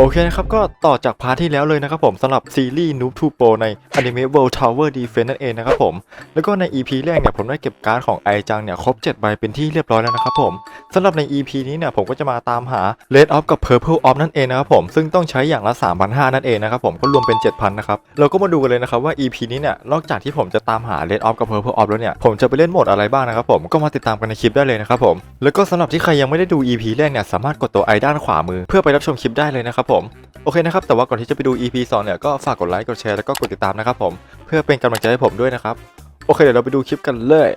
โอเคนะครับ ก็ต่อจากพาร์ทที่แล้วเลยนะครับผมสำหรับซีรีส์ Noob to Pro ใน Anime World Tower Defense นั่นเองนะครับผม แล้วก็ใน EP แรกเนี่ยผมได้เก็บการ์ดของไอจังเนี่ยครบ 7 ใบเป็นที่เรียบร้อยแล้วนะครับผมสำหรับใน EP นี้เนี่ยผมก็จะมาตามหา Red Off กับ Purple Off นั่นเองนะครับผมซึ่งต้องใช้อย่างละ 3,500 นั่นเองนะครับผมก็รวมเป็น 7,000 นะครับเราก็มาดูกันเลยนะครับว่า EP นี้เนี่ยนอกจากที่ผมจะตามหา Red Off กับ Purple Off แล้วเนี่ยผมจะไปเล่นโหมดอะไรบ้างนะครับผมก็มาติดตามกันในคลิปได้เลยนะครับผมแล้วก็สำหรับที่ใครยังไม่ได้ดู EP แรกเนี่ยสามารถกดตัวไอด้านขวามือเพื่อไปรับชมคลิปได้เลยนะครับผมโอเคนะครับ แต่ว่าก่อนที่จะไปดู EP 2เนี่ยก็ฝากกดไลค์กดแชร์แล้วก็กดติดตามนะครับผมเพื่อเป็นกำลังใจให้ผมด้วยนะครับโอเคเดี๋ยวเราไปดูคลิปกันเลย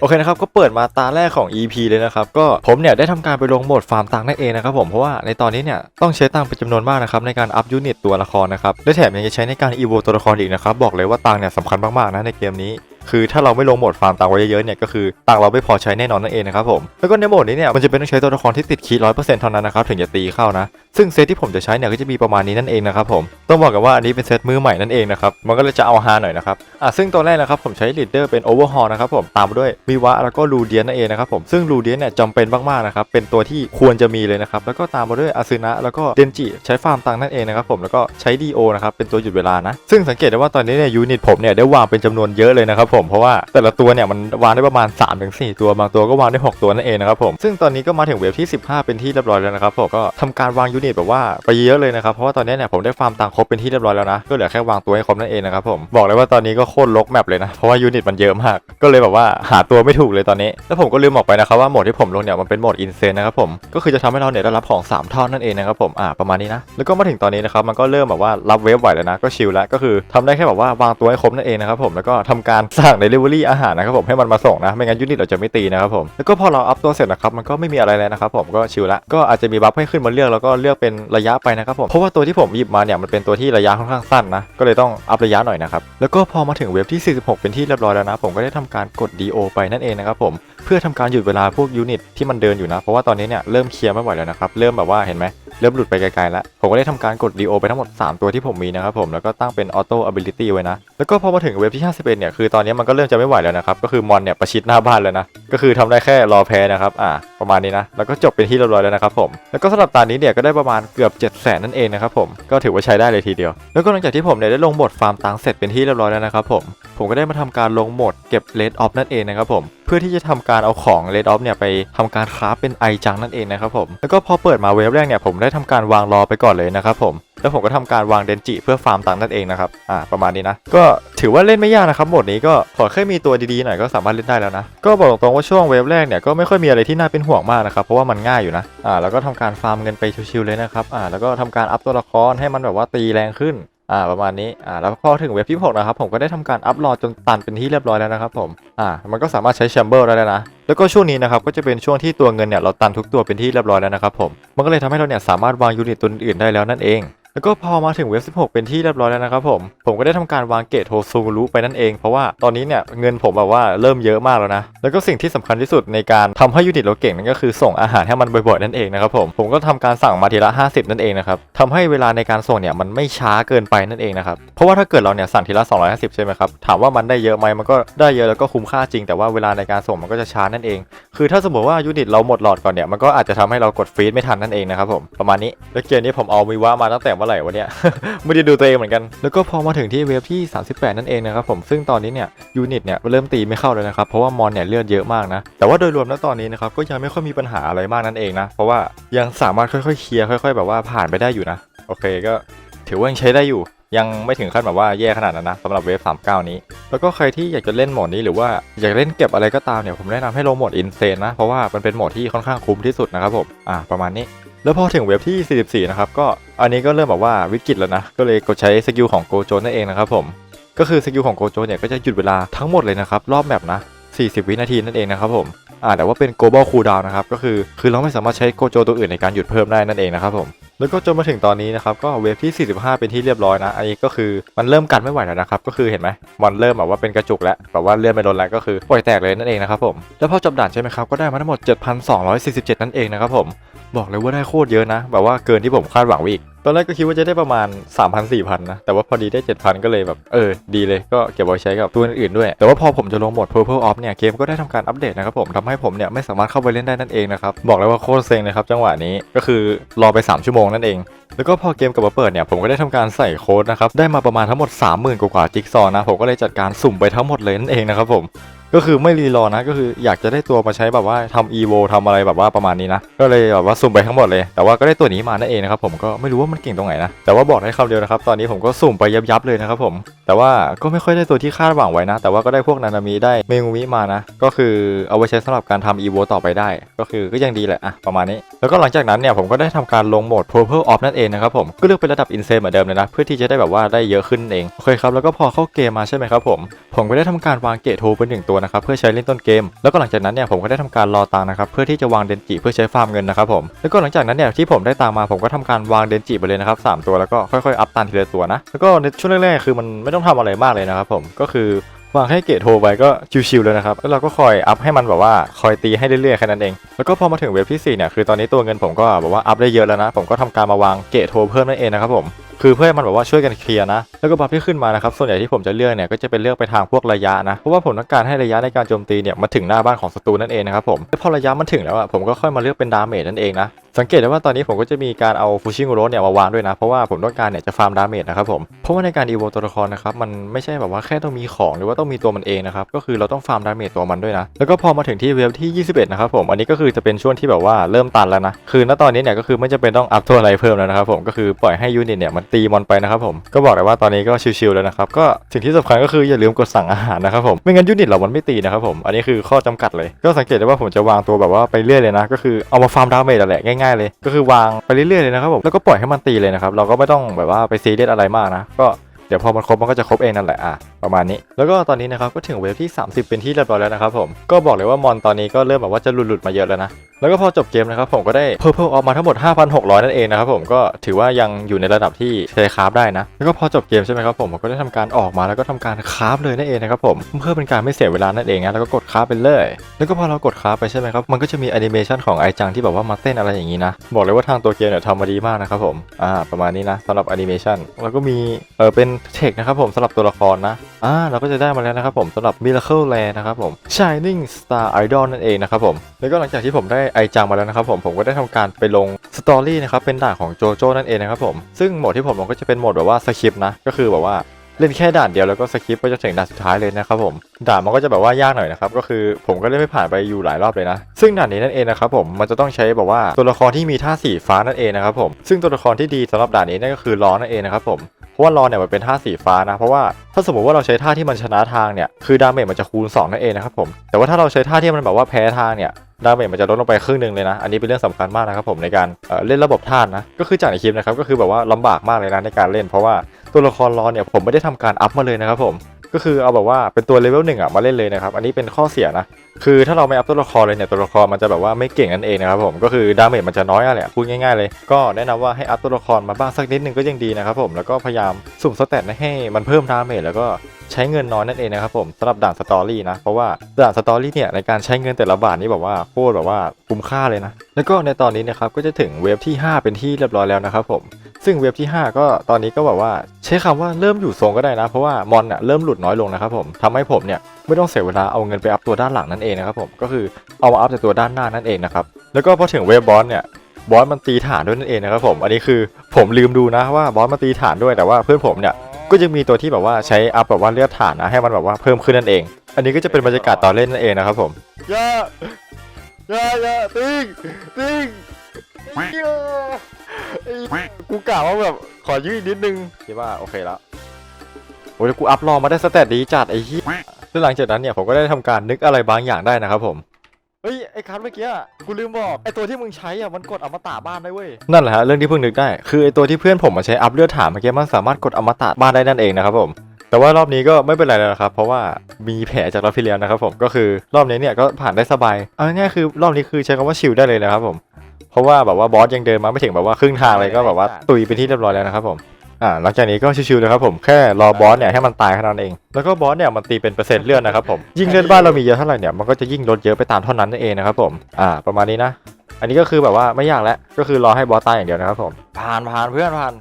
โอเคนะครับก็เปิดมาตาแรกของ EP เลยนะครับก็ผมเนี่ยได้ทำการไปลงโหมดฟาร์มตังค์นั่นเองนะครับผมเพราะว่าในตอนนี้เนี่ยต้องใช้ตังค์เป็นจำนวนมากนะครับในการอัพยูนิตตัวละครนะครับและแถมยังจะใช้ในการอีโวตัวละครอีกนะครับบอกเลยว่าตังค์เนี่ยสำคัญมากๆนะในเกมนี้ คือถ้าเราไม่ลงโหมดฟาร์มตังค์ไว้เยอะๆเนี่ยก็คือตังค์เราไม่พอใช้แน่นอนนั่นเองนะครับผมแล้วก็ในโหมดนี้เนี่ยมันจะเป็นต้องใช้ตัวละครที่ติดคีร้อยเปอร์เซ็นต์เท่านั้นนะครับถึงจะตีเข้านะ ซึ่งเซตที่ผมจะใช้เนี่ยก็จะมีประมาณนี้นั่นเองนะครับผมต้องบอกกันว่าอันนี้เป็นเซตมือใหม่นั่นเองนะครับมันก็เลยจะเอาฮาหน่อยนะครับอะซึ่งตัวแรกนะครับผมใช้ลีดเดอร์เป็นโอเวอร์ฮอลนะครับผมตามมาด้วยวิวะแล้วก็ลูเดียนนั่นเองนะครับผมซึ่งลูเดียนเนี่ยจำเป็นมากๆนะครับเป็นตัวที่ควรจะมีเลยนะครับแล้วก็ตามมาด้วยอาซึนะแล้วก็เดนจิใช้ฟาร์มตังนั่นเองนะครับผมแล้วก็ใช้ดีโอนะครับเป็นตัวหยุดเวลานะซึ่งสังเกตได้ว่าตอนนี้เนี่ยยูนิตผมเนี่ยได้วางเป็นจำนวนเยอะเลยนะครับผมเพราะว่าแต่ละตัวเนี่ยมันวางได้ประมาณ 3-4 ตัวบางตัวก็วางได้ 6 ตัวนั่นเองนะครับผมซึ่งตอนนี้ก็มาถึงเวฟที่ 15 เป็นที่เรียบร้อยแล้วนะครับผมก็ทำการวางยูนิตแบบว่าไปเยอะเลยนะครับเพราะว่าตอนนี้เนี่ยผมได้ฟาร์มตังครบเป็นที่เรียบร้อยแล้วนะก็เหลือแค่วางตัวให้ครบนั่นเองนะครับผมบอกเลยว่าตอนนี้ก็โคตรลกแมปเลยนะเพราะว่ายูนิตมันเยอะมากก็เลยแบบว่าหาตัวไม่ถูกเลยตอนนี้ แล้วผมก็ลืมบอกไปนะครับว่าโหมดที่ผมลงเนี่ยมันเป็นโหมดอินเซนนะครับผมก็คือจะทำให้เราเนี่ยได้รับของสามเท่านั่นเองนะครับผมอ่าประมาณนี้นะแล้วก็มาถึงตอนนี้นะครับมันก็เริ่มแบบว่ารับเวฟไหวแล้วนะก็ชิลแล้วก็คือทำได้แค่แบบว่าวางตัวให้ครบนั่นเองนะครับผมแล้วก็ทำการสงเดลิเวอรี่อาหารนะครับผมให้มันมาส่งนะไม่งั้นยูนิตเราจะไม่ตีนะครับผมแล้วก็พอเราอัพตัวเสร็จนะครับมันก็ไม่มีอะไรแล้วนะครับผมก็ชิลละก็อาจจะมีบัฟให้ขึ้นมาเลือกแล้วก็เลือกเป็นระยะไปนะครับผมเพราะว่าตัวที่ผมหยิบมาเนี่ยมันเป็นตัวที่ระยะค่อนข้างสั้นนะก็เลยต้องอัพระยะหน่อยนะครับแล้วก็พอมาถึงเว็บที่ 46 เป็นที่เรียบร้อยแล้วนะผมก็ได้ทำการกด DO ไปนั่นเองนะครับผมเพื่อทำการหยุดเวลาพวกยูนิตที่มันเดินอยู่นะ เพราะว่าตอนนี้เนี่ยเริ่มเคลียร์ไม่ไหวแล้วนะครับเริ่มแบบว่าเห็นไหมเริ่มหลุดไปไกลๆแล้วผมก็ได้ทำการกด DO ไปทั้งหมด 3 ตัวที่ผมมีนะครับผมแล้วก็ตั้งเป็น Auto Ability ไว้นะแล้วก็พอมาถึงเว็บที่ 51 เนี่ยคือตอนนี้มันก็เริ่มจะไม่ไหวแล้วนะครับ ก็คือมอนเนี่ยประชิดหน้าบ้านแล้วนะ ก็คือทำได้แค่รอแพ้นะครับ อ่า ประมาณนี้นะ แล้วก็จบเป็นที่เรียบร้อยแล้วนะครับผม แล้วก็สำหรับตอนนี้เนี่ยก็ได้ประมาณเกือบ 7 0 0 0 0นั่นเองนะครับผม ก็ถือว่าใช้ได้เลยทีเดียว แล้วก็หลังจากที่ผมเนี่ยได้ลงโหมดฟาร์มตังค์เสร็จเป็นที่เรียบร้อยแล้วนะครับผม ผมก็ได้มาทำการลงหมดเก็บเลดออฟนั่นเองนะครับผม เพื่อที่จะทำการเอาของเลดออฟเนี่ยไปทำการคราฟเป็นไอจังนั่นเองนะครับผม แล้วก็พอเปิดมาเว็บแรกเนี่ยผมได้ทำการวางรอไปก่อนเลยนะครับผม แล้วผมก็ทำการวางเดนจิเพื่อฟาร์มตังค์นั่นเองนะครับอ่าประมาณนี้นะก็ถือว่าเล่นไม่ยากนะครับโหมดนี้ก็ขอแค่มีตัวดีๆหน่อยก็สามารถเล่นได้แล้วนะก็บอกตรงๆว่าช่วงเวฟแรกเนี่ยก็ไม่ค่อยมีอะไรที่น่าเป็นห่วงมากนะครับเพราะว่ามันง่ายอยู่นะอ่าแล้วก็ทำการฟาร์มเงินไปชิวๆเลยนะครับอ่าแล้วก็ทำการอัพตัวละครให้มันแบบว่าตีแรงขึ้นอ่าประมาณนี้อ่าแล้วพอถึงเว็บที่6นะครับผมก็ได้ทำการอัพรอจนตันเป็นที่เรียบร้อยแล้วนะครับผมอ่ามันก็สามารถใช้แชมเบอร์ได้แล้วนะแล้วก็ช่วงนี้นะครับก็จะเป็นช่วงที่ตัวเงินเนี่ยเราตันทุกตัวเป็นที่เรียบร้อยแล้วนะครับผมมันก็เลยทำให้เราเนี่ยสามารถวางยูนิตตัวอื่นได้แล้วนั่นเอง แล้วก็พอมาถึงเว็บ 16 เป็นที่เรียบร้อยแล้วนะครับผม ผมก็ได้ทำการวางเกตโทซูรุไปนั่นเอง เพราะว่าตอนนี้เนี่ยเงินผมแบบว่าเริ่มเยอะมากแล้วนะ แล้วก็สิ่งที่สำคัญที่สุดในการทำให้ยูนิตเราเก่งนั่นก็คือส่งอาหารให้มันบ่อยๆนั่นเองนะครับผม ผมก็ทำการสั่งมาทีละ 50 นั่นเองนะครับทำให้เวลาในการส่งเนี่ยมันไม่ช้าเกินไปนั่นเองนะครับ เพราะว่าถ้าเกิดเราเนี่ยสั่งทีละ 250 ใช่ไหมครับ ถามว่ามันได้เยอะไหมมันก็ได้เยอะแล้วก็คุ้มค่าจริง แต่ว่าเวลาในการส่งมันก็จะช้านั่นเอง คือถ้าสมมติว่ายูนิตเราหมดหลอดก่อนเนี่ยมันก็อาจจะทำให้เรากดฟรีดไม่ทันนั่นเองนะครับผมประมาณนี้แล้วเกมนี้ผมเอาวิวะมาตั้งแต่มื่อไหร่วะเนี่ย ไม่ได้ดูตัวเองเหมือนกัน แล้วก็พอมาถึงที่เวฟที่ 38 นั่นเองนะครับผมซึ่งตอนนี้เนี่ยยูนิตเนี่ยเริ่มตีไม่เข้าเลยนะครับเพราะว่ามอนเนี่ยเลือดเยอะมากนะแต่ว่าโดยรวมแล้วตอนนี้นะครับก็ยังไม่ค่อยมีปัญหาอะไรมากนั่นเองนะเพราะว่ายังสามารถค่อยๆเคลียร์ค่อย ๆ แบบว่าผ่านไปได้อยู่นะโอเคก็ถือว่ายังใช้ได้อยู่ยังไม่ถึงขั้นแบบว่าแย่ขนาดนั้นนะสำหรับเวฟ39 นี้ แล้วก็ใครที่อยากจะเล่นโหมดนี้หรือว่าอยากเล่นเก็บอะไรก็ตามเนี่ยผมแนะนำให้ลงโหมดอินเซนนะ เพราะว่ามันเป็นโหมดที่ค่อนข้างคุ้มที่สุดนะครับผม อ่าประมาณนี้ แล้วพอถึงเว็บที่ 44 นะครับ ก็อันนี้ก็เริ่มแบบว่าวิกฤตแล้วนะ ก็เลยกดใช้สกิลของโกโจนั่นเองนะครับผม ก็คือสกิลของโกโจเนี่ยก็จะหยุดเวลาทั้งหมดเลยนะครับ รอบแมปนะ 40 วินาทีนั่นเองนะครับผม อ่าแต่ว่าเป็น global cooldown นะครับ ก็คือคือเราไม่สามารถใช้โกโจตัวอื่นในการหยุดเพิ่มได้นั่นเองนะครับผม แล้วก็จนมาถึงตอนนี้นะครับก็เวฟที่ 45 เป็นที่เรียบร้อยนะ อันนี้ก็คือมันเริ่มกันไม่ไหวแล้วนะครับ ก็คือเห็นไหมมันเริ่มแบบว่าเป็นกระจุกแล้วแบบว่าเลื่อนไม่ลดแล้วก็คือปล่อยแตกเลยนั่นเองนะครับผม แล้วพอจบด่านใช่ไหมครับก็ได้มาทั้งหมด 7,247 นั่นเองนะครับผม บอกเลยว่าได้โคตรเยอะนะ แบบว่าเกินที่ผมคาดหวังไว้อีก ตอนแรกก็คิดว่าจะได้ประมาณ 3,000 4,000 นะ แต่ว่าพอดีได้ 7,000 ก็เลยแบบ เออ ดีเลยก็เก็บไว้ใช้กับตัวอื่นๆด้วย แต่ว่าพอผมจะลงโหมด Purple Off เนี่ย เกมก็ได้ทำการอัปเดตนะครับผมทำให้ผมเนี่ยไม่สามารถเข้าไปเล่นได้นั่นเองนะครับ บอกเลยว่าโคตรเซ็งเลยครับจังหวะนี้ก็คือรอไป 3 ชั่วโมงนั่นเองแล้วก็พอเกมกลับมาเปิดเนี่ยผมก็ได้ทำการใส่โค้ดนะครับได้มาประมาณทั้งหมด 30,000 กว่าจิ๊กซอนะผมก็เลยจัดการสุ่มไปทั้งหมดเลยนั่นเองนะครับผมก็คือไม่รีรอนะ ก็คืออยากจะได้ตัวมาใช้แบบว่าทำอีโวทำอะไรแบบว่าประมาณนี้นะ ก็เลยแบบว่าสุ่มไปทั้งหมดเลย แต่ว่าก็ได้ตัวนี้มานั่นเองนะครับผมก็ไม่รู้ว่ามันเก่งตรงไหนนะ แต่ว่าบอกได้คำเดียวนะครับ ตอนนี้ผมก็สุ่มไปยับยับๆเลยนะครับผมแต่ว่าก็ไม่ค่อยได้ตัวที่คาดหวังไว้นะ แต่ว่าก็ได้พวกนานามิได้เมงูมิมานะ ก็คือเอาไว้ใช้สำหรับการทำ EVO ต่อไปได้ ก็คือก็ยังดีแหละอะประมาณนี้ แล้วก็หลังจากนั้นเนี่ยผมก็ได้ทำการลงโหมด Purple Off นั่นเองนะครับผม ก็เลือกเป็นระดับ Insane เหมือนเดิมเลยนะ เพื่อที่จะได้แบบว่าได้เยอะขึ้นเอง โอเคครับ แล้วก็พอเข้าเกมมาใช่ไหมครับผม ผมก็ได้ทำการวางเกตโทเป็นหนึ่งตัวนะครับเพื่อใช้เล่นต้นเกม แล้วก็หลังจากนั้นเนี่ยผมก็ได้ทำการรอตังนะครับเพื่อที่จะวางเดนจิเพื่อใช้ฟาร์มเงินนะครับผมแล้วก็หลังจากนั้นเนี่ยที่ผมได้ตังมาผมก็ทำการวางเดนจิไปเลยนะครับสตัวแล้วก็ค่อยๆอัพตันทีละตัวนะแล้วก็ในช่วงแรกๆคือมันไม่ต้องทำอะไรมากเลยนะครับผมก็คือวางให้เกตโทไปก็ชิวๆเลยนะครับ แล้วเราก็คอยอัพให้มันแบบว่าคอยตีให้เรื่อยๆแค่นั้นเอง แล้วก็พอมาถึงเว็บที่4เนี่ยคือตอนนี้ตัวเงินผมก็แบบว่าอัพได้เยอะแล้วนะ ผมก็ทำการมาวางเกตโทเพิ่มนั่นเองนะครับผมคือเพื่อให้มันแบบว่าช่วยกันเคลียร์นะ แล้วก็บัฟที่ขึ้นมานะครับ ส่วนใหญ่ที่ผมจะเลือกเนี่ยก็จะเป็นเลือกไปทางพวกระยะนะ เพราะว่าผมต้องการให้ระยะในการโจมตีเนี่ยมาถึงหน้าบ้านของศัตรูนั่นเองนะครับผมแล้วพอระยะมันถึงแล้วอะผมก็ค่อยมาเลือกเป็นดาเมจนั่นเองนะ สังเกตได้ว่าตอนนี้ผมก็จะมีการเอาฟูชิงโรสเนี่ยมาวางด้วยนะ เพราะว่าผมต้องการเนี่ยจะฟาร์มดาเมจนะครับผม เพราะว่าในการอีโวตัวละครนะครับมันไม่ใช่แบบว่าแค่ต้องมีของหรือว่าต้องมีตัวมันเองนะครับก็คือเราต้องฟาร์มดาเมจตัวมันด้วยนะ แล้วก็พอมาถึงที่เวฟที่ 21 นะครับผมอันนี้ก็คือจะเป็นช่วงที่แบบว่าเริ่มตันแล้วนะคือณตอนนี้เนี่ยก็คือไม่จำเป็นต้องอัพตัวอะไรเพิ่มแล้วนะครับผมก็คือปล่อยให้ยูนิตเนี่ยมันตีมอนไปนะครับผมก็บอกเลยว่าตอนนี้ก็ชิลๆแล้วนะครับก็สิ่งที่สำคัญก็คืออย่าลืมกดสั่งอาหารนะครับผมไม่งั้นยูนิตเรามันไม่ตีนะครับผมอันนี้คือข้อจำกัดเลย ก็สังเกตได้ว่าผมจะวางตัวแบบว่าไปเรื่อยเลยนะก็คือเอามาฟาร์มดาเมจแหละง่ายๆเลย ก็คือวางไปเรื่อยๆเลยนะครับผมแล้วก็ปล่อยให้มันตีเลยนะครับเราก็ไม่ต้องแบบว่าไปซีเรียสอะไรมากนะก็เดี๋ยวพอมันครบมันก็จะครบเองนั่นแหละอะ ประมาณนี้ แล้วก็ตอนนี้นะครับก็ถึงเวฟที่ 30 เป็นที่เรียบร้อยแล้วนะครับผมก็บอกเลยว่ามอนตอนนี้ก็เริ่มแบบว่าจะหลุดๆมาเยอะแล้วนะแล้วก็พอจบเกมนะครับผมก็ได้ Purple ออกมาทั้งหมด 5,600 นั่นเองนะครับผมก็ถือว่ายังอยู่ในระดับที่ใช้คราฟได้นะ แล้วก็พอจบเกมใช่ไหมครับผมผมก็ได้ทำการออกมาแล้วก็ทำการคราฟเลยนั่นเองนะครับผมเพื่อเป็นการไม่เสียเวลานั่นเองนะแล้วก็กดคราฟไปเลย แล้วก็พอเรากดคราฟไปใช่ไหมครับมันก็จะมีแอนิเมชันของไอจังที่แบบว่ามาเต้นอะไรอย่างนี้นะบอกเลยว่าทางตัวเกมเนี่ยทำมาดีมากนะครับผมอ่าประมาณนี้นะสำหรับแอนิเมชันแล้วก็มีเออเป็นเทคนะครับผมสำหรับตัวละครนะ อ่าเราก็จะได้มาแล้วนะครับผมสำหรับ Miracle Land นะครับผม Shining Star Idol นั่นเองนะครับผมแล้วก็หลังจากที่ผมได้ไอจังมาแล้วนะครับผมผมก็ได้ทำการไปลงสตอรี่นะครับเป็นด่านของโจโจ้นั่นเองนะครับผมซึ่งโหมดที่ผมลงก็จะเป็นโหมดแบบว่าสคริปต์นะก็คือแบบว่าเล่นแค่ด่านเดียวแล้วก็สคริปต์ไปจนถึงด่านสุดท้ายเลยนะครับผมด่านมันก็จะแบบว่ายากหน่อยนะครับก็คือผมก็เล่นไม่ผ่านไปอยู่หลายรอบเลยนะ ซึ่งด่านนี้นั่นเองนะครับผมมันจะต้องใช้แบบว่าตัวละครที่มีท่าสีฟ้านั่นเองนะครับผมซึ่งตัวละครที่ดีสำหรับด่านนี้นั่นก็คือล้อนั่นเองนะครับผม เพราะว่ารอเนี่ยมันเป็นท่าสีฟ้านะ เพราะว่าถ้าสมมติว่าเราใช้ท่าที่มันชนะทางเนี่ยคือดาเมจมันจะคูณ2นั่นเองนะครับผมแต่ว่าถ้าเราใช้ท่าที่มันแบบว่าแพ้ทางเนี่ยดาเมจมันจะลดลงไปครึ่งหนึ่งเลยนะ อันนี้เป็นเรื่องสำคัญมากนะครับผมในการเเล่นระบบท่านะ ก็คือจากในคลิปนะครับก็คือแบบว่าลำบากมากเลยนะในการเล่น เพราะว่าตัวละครรอเนี่ยผมไม่ได้ทำการอัพมาเลยนะครับผม ก็คือเอาแบบว่าเป็นตัวเลเวลหนึ่งอะมาเล่นเลยนะครับ อันนี้เป็นข้อเสียนะ คือถ้าเราไม่อัพตัวละครเลยเนี่ยตัวละครมันจะแบบว่าไม่เก่งนั่นเองนะครับผม ก็คือดาเมจมันจะน้อยอะแหละพูดง่ายๆเลย ก็แนะนำว่าให้อัพตัวละครมาบ้างสักนิดนึงก็ยังดีนะครับผม แล้วก็พยายามสุ่มสเตทให้มันเพิ่มดาเมจแล้วก็ใช้เงินน้อยนั่นเองนะครับผมสำหรับด่านสตอรี่นะ เพราะว่าด่านสตอรี่เนี่ยในการใช้เงินแต่ละบาทนี่แบบว่าโคตรแบบว่าคุ้มค่าเลยนะ แล้วก็ในตอนนี้นะครับก็จะถึงเวฟที่ 5 เป็นที่เรียบร้อยแล้วนะครับผมซึ่งเว็บที่ 5 ก็ตอนนี้ก็แบบว่าใช้คำว่าเริ่มอยู่ทรงก็ได้นะ เพราะว่ามอนอะเริ่มหลุดน้อยลงนะครับผมทำให้ผมเนี่ยไม่ต้องเสียเวลาเอาเงินไปอัพตัวด้านหลังนั่นเองนะครับผมก็คือเอามาอัพแต่ตัวด้านหน้านั่นเองนะครับแล้วก็พอถึงเว็บบอสเนี่ยบอสมันตีฐานด้วยนั่นเองนะครับผมอันนี้คือผมลืมดูนะว่าบอสมันตีฐานด้วยแต่ว่าเพื่อนผมเนี่ย ก็จะมีตัวที่แบบว่าใช้อัพแบบว่าเลือดฐานนะให้มันแบบว่าเพิ่มขึ้นนั่นเอง อันนี้ก็จะเป็นบรรยากาศตอนเล่นนั่นเองนะครับผมย่าย่าย่าติ้งติ้งย่ากูกล่าวว่าแบบขอยืดอีกนิดนึงคิดว่าโอเคแล้วโอ้ยกูอัพรอมาได้สเตตดีจัดไอ้เหี้ยแล้วหลังจากนั้นเนี่ยผมก็ได้ทำการนึกอะไรบางอย่างได้นะครับผม เฮ้ยไอ้คันเมื่อกี้อะกูลืมบอกไอ้ตัวที่มึงใช้อะมันกดอมตะบ้านได้เว้ย นั่นแหละฮะเรื่องที่เพิ่งนึกได้คือไอ้ตัวที่เพื่อนผมมาใช้อัพเลือดถามเมื่อกี้มันสามารถกดอมตะบ้านได้นั่นเองนะครับผม แต่ว่ารอบนี้ก็ไม่เป็นไรแล้วนะครับ เพราะว่ามีแผลจากรอบที่แล้วนะครับผมก็คือรอบนี้เนี่ยก็ผ่านได้สบายเอาง่ายๆคือรอบนี้คือใช้คำว่าชิลได้เลยนะครับผมเพราะว่าแบบว่าบอสยังเดินมาไม่ถึงแบบว่าครึ่งทางเลยก็แบบว่าตุยเป็นที่เรียบร้อยแล้วนะครับผม อ่าหลังจากนี้ก็ชิวๆเลยครับผมแค่รอบอสเนี่ยให้มันตายแค่นั้นเอง แล้วก็บอสเนี่ยมันตีเป็นเปอร์เซ็นต์เลือดนะครับผมยิ่งเลือดบ้านเรามีเยอะเท่าไหร่เนี่ยมันก็จะยิ่งลดเยอะไปตามเท่านั้นนั่นเองนะครับผมอ่าประมาณนี้นะ อันนี้ก็คือแบบว่าไม่ยากแล้วก็คือรอให้บอสตายอย่างเดียวนะครับผมผ่านผ่านเพื่อนผ่าน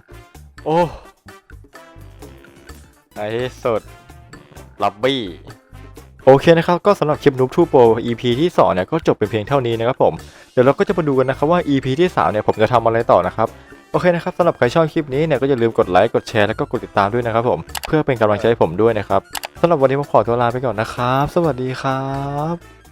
โอ้ในที่สุดลับบี้โอเคนะครับ ก็สำหรับคลิปนูบทูโปร EP ที่ 2 เนี่ย ก็จบเป็นเพียงเท่านี้นะครับผม เดี๋ยวเราก็จะมาดูกันนะครับว่า EP ที่ 3 เนี่ย ผมจะทำอะไรต่อนะครับ โอเคนะครับสำหรับใครชอบคลิปนี้เนี่ยก็อย่าลืมกดไลค์กดแชร์แล้วก็กดติดตามด้วยนะครับผมเพื่อเป็นกำลังใจให้ผมด้วยนะครับสำหรับวันนี้ผมขอตัวลาไปก่อนนะครับ สวัสดีครับ